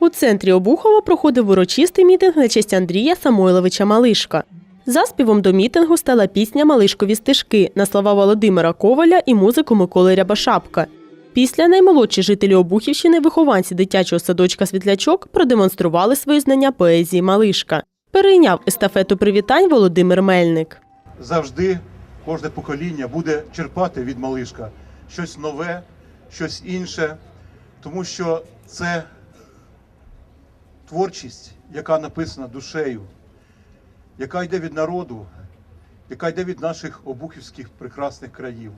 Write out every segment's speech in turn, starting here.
У центрі Обухова проходив урочистий мітинг на честь Андрія Самойловича Малишка. Заспівом до мітингу стала пісня Малишкові стежки на слова Володимира Коваля і музику Миколи Рябошапка. Після наймолодші жителі Обухівщини, вихованці дитячого садочка Світлячок, продемонстрували свої знання поезії Малишка. Перейняв естафету привітань Володимир Мельник. завжди кожне покоління буде черпати від малишка щось нове, щось інше, тому що це творчість, яка написана душею, яка йде від народу, яка йде від наших обухівських прекрасних країв.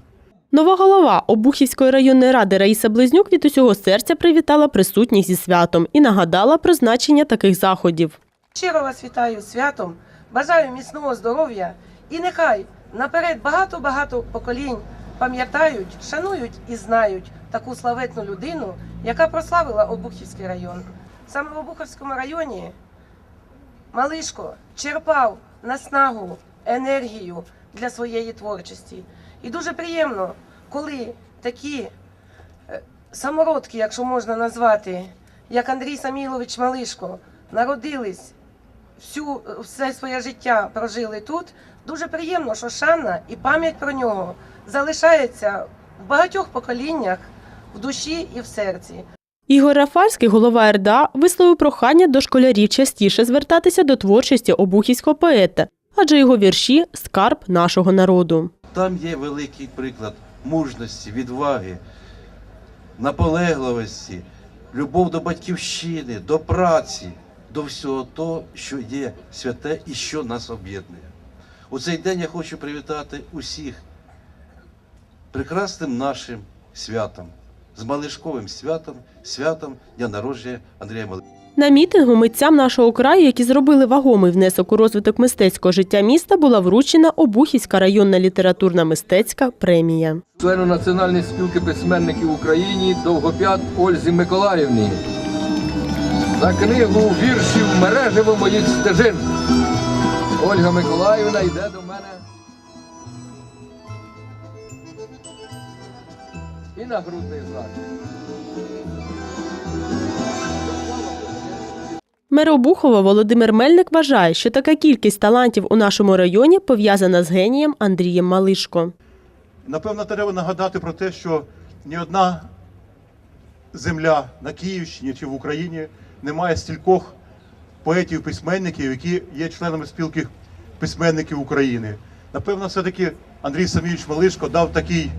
Нова голова Обухівської районної ради Раїса Близнюк від усього серця привітала присутніх зі святом і нагадала про значення таких заходів. Щиро вас вітаю святом, бажаю міцного здоров'я і нехай наперед багато-багато поколінь пам'ятають, шанують і знають таку славетну людину, яка прославила Обухівський район. Саме в Обухівському районі Малишко черпав наснагу, енергію для своєї творчості. І дуже приємно, коли такі е, самородки, якщо можна назвати, як Андрій Самілович Малишко, народились всю все своє життя прожили тут. Дуже приємно, що шана і пам'ять про нього залишається в багатьох поколіннях в душі і в серці. Ігор Рафальський, голова РДА, висловив прохання до школярів частіше звертатися до творчості обухівського поета, адже його вірші скарб нашого народу. Там є великий приклад мужності, відваги, наполегливості, любов до батьківщини, до праці, до всього того, що є святе і що нас об'єднує. У цей день я хочу привітати усіх прекрасним нашим святом, з Малишковим святом, святом дня народження Андрія Малишка. На мітингу митцям нашого краю, які зробили вагомий внесок у розвиток мистецького життя міста, була вручена Обухівська районна літературна мистецька премія. члену Національної спілки письменників України Довгоп'ят Ользі Миколаївні за книгу віршів мережево моїх стежин. Ольга Миколаївна йде до мене. І нагрудний знак. Мер Обухова Володимир Мельник вважає, що така кількість талантів у нашому районі пов'язана з генієм Андрієм Малишко. Напевно, треба нагадати про те, що ні одна земля на Київщині чи в Україні не має стількох поетів-письменників, які є членами спілки письменників України. Напевно, все-таки Андрій Самійович Малишко дав такий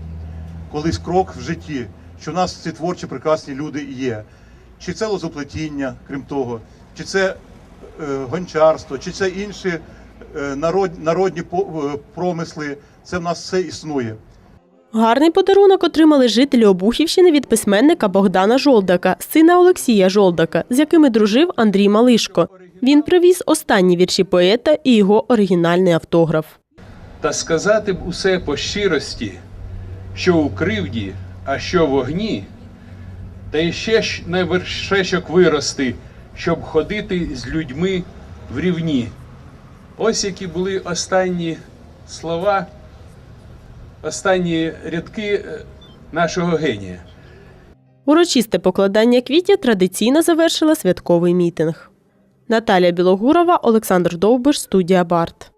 колись крок в житті, що в нас ці творчі прекрасні люди є. Чи це лозоплетіння, крім того, чи це е, гончарство, чи це інші е, народ, народні по- е, промисли. Це в нас все існує. Гарний подарунок отримали жителі Обухівщини від письменника Богдана Жолдака, сина Олексія Жолдака, з якими дружив Андрій Малишко. Він привіз останні вірші поета і його оригінальний автограф. та сказати б усе по щирості, що у кривді, а що в огні, та іще на вершечок вирости, щоб ходити з людьми в рівні. Ось які були останні слова, останні рядки е, нашого генія. Урочисте покладання квітів традиційно завершила святковий мітинг. Наталія Білогурова, Олександр Довбиш, студія Барт.